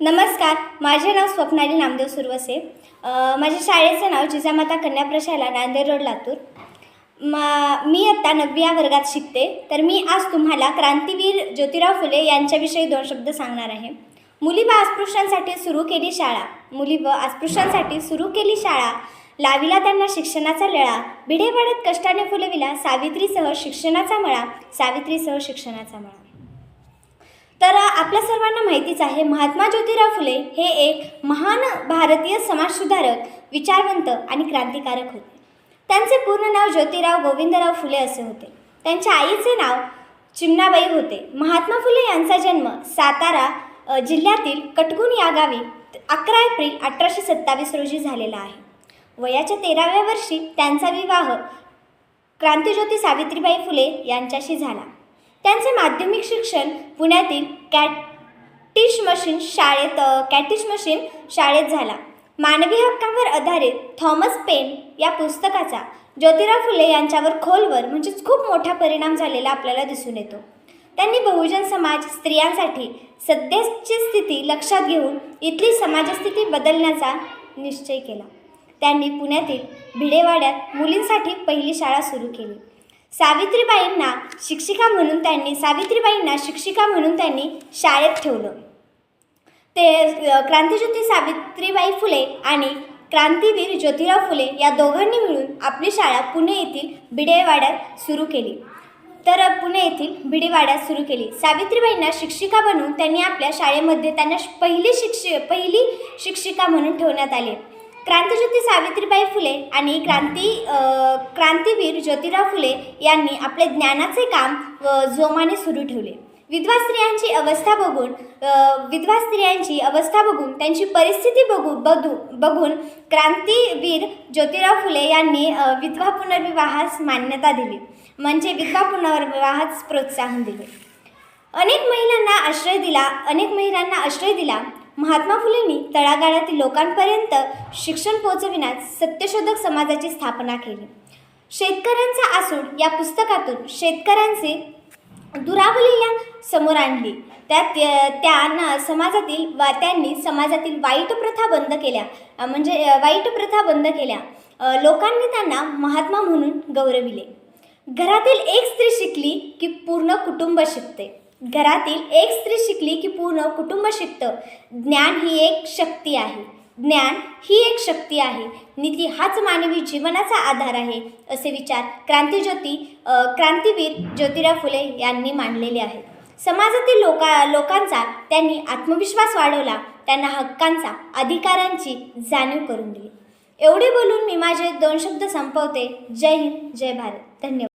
नमस्कार माझे नाव स्वप्नाली नामदेव सुरवसे. माझ्या शाळेचं नाव जिजामाता कन्या प्रशाला नांदेड रोड लातूर. मा मी आत्ता नववी या वर्गात शिकते. तर मी आज तुम्हाला क्रांतीवीर ज्योतिराव फुले यांच्याविषयी दोन शब्द सांगणार आहे. मुली व अस्पृश्यांसाठी सुरू केली शाळा. मुली व अस्पृश्यांसाठी सुरू केली शाळा. लाविला त्यांना शिक्षणाचा लळा. भिडेवाड्यात कष्टाने फुलविला सावित्रीसह शिक्षणाचा मळा. सावित्रीसह शिक्षणाचा मळा. तर आपल्या सर्वांना माहितीच आहे महात्मा ज्योतिराव फुले हे एक महान भारतीय समाजसुधारक विचारवंत आणि क्रांतिकारक होते. त्यांचे पूर्ण नाव ज्योतिराव गोविंदराव फुले असे होते. त्यांच्या आईचे नाव चिमणाबाई होते. महात्मा फुले यांचा जन्म सातारा जिल्ह्यातील कटगुण या गावी अकरा एप्रिल अठराशे सत्तावीस रोजी झालेला आहे. वयाच्या तेराव्या वर्षी त्यांचा विवाह क्रांतिज्योती सावित्रीबाई फुले यांच्याशी झाला. त्यांचे माध्यमिक शिक्षण पुण्यातील कॅटिश मशीन शाळेत कॅटिश मशीन शाळेत झाला. मानवी हक्कांवर आधारित थॉमस पेन या पुस्तकाचा ज्योतिराव फुले यांच्यावर खोलवर म्हणजेच खूप मोठा परिणाम झालेला आपल्याला दिसून येतो. त्यांनी बहुजन समाज स्त्रियांसाठी सध्याची स्थिती लक्षात घेऊन इथली समाजस्थिती बदलण्याचा निश्चय केला. त्यांनी पुण्यातील भिडेवाड्यात मुलींसाठी पहिली शाळा सुरू केली. सावित्रीबाईंना शिक्षिका म्हणून त्यांनी सावित्रीबाईंना शिक्षिका म्हणून त्यांनी शाळेत ठेवलं. ते क्रांतीज्योती क्रांतिज्योती सावित्रीबाई फुले आणि क्रांतीवीर ज्योतिराव फुले या दोघांनी मिळून आपली शाळा पुणे येथील भिडेवाड्यात सुरू केली. तर पुणे येथील भिडेवाड्यात सुरू केली. सावित्रीबाईंना शिक्षिका बनवून त्यांनी आपल्या शाळेमध्ये त्यांना पहिली शिक्षि पहिली शिक्षिका म्हणून ठेवण्यात आले. क्रांतिज्योती सावित्रीबाई फुले आणि क्रांती क्रांतीवीर ज्योतिराव फुले यांनी आपले ज्ञानाचे काम जोमाने सुरू ठेवले. विधवा स्त्रियांची अवस्था बघून विधवा स्त्रियांची अवस्था बघून त्यांची परिस्थिती बघू बघू बघून क्रांतीवीर ज्योतिराव फुले यांनी विधवा पुनर्विवाहास मान्यता दिली. म्हणजे विधवा पुनर्विवाहास प्रोत्साहन दिले. अनेक महिलांना आश्रय दिला अनेक महिलांना आश्रय दिला. महात्मा फुलेंनी तळागाळातील लोकांपर्यंत शिक्षण पोहोचविण्यात सत्यशोधक समाजाची स्थापना केली. शेतकऱ्यांचा आसूड या पुस्तकातून शेतकऱ्यांचे दुरावलेल्या समोर आणली. त्यात त्यांना समाजातील वा त्यांनी समाजातील वाईट प्रथा बंद केल्या. म्हणजे वाईट प्रथा बंद केल्या. लोकांनी त्यांना महात्मा म्हणून गौरविले. घरातील एक स्त्री शिकली की पूर्ण कुटुंब शिकते. घरातील एक स्त्री शिकली की पूर्ण कुटुंब शिकतं. ज्ञान ही एक शक्ती आहे. ज्ञान ही एक शक्ती आहे. नीती हाच मानवी जीवनाचा आधार आहे असे विचार क्रांतिज्योती क्रांतीवीर ज्योतिराव फुले यांनी मांडलेले आहेत. समाजातील लोका लोकांचा त्यांनी आत्मविश्वास वाढवला त्यांना हक्कांचा अधिकारांची जाणीव करून दिली. एवढे बोलून मी माझे दोन शब्द संपवते. जय हिंद जय भारत. धन्यवाद.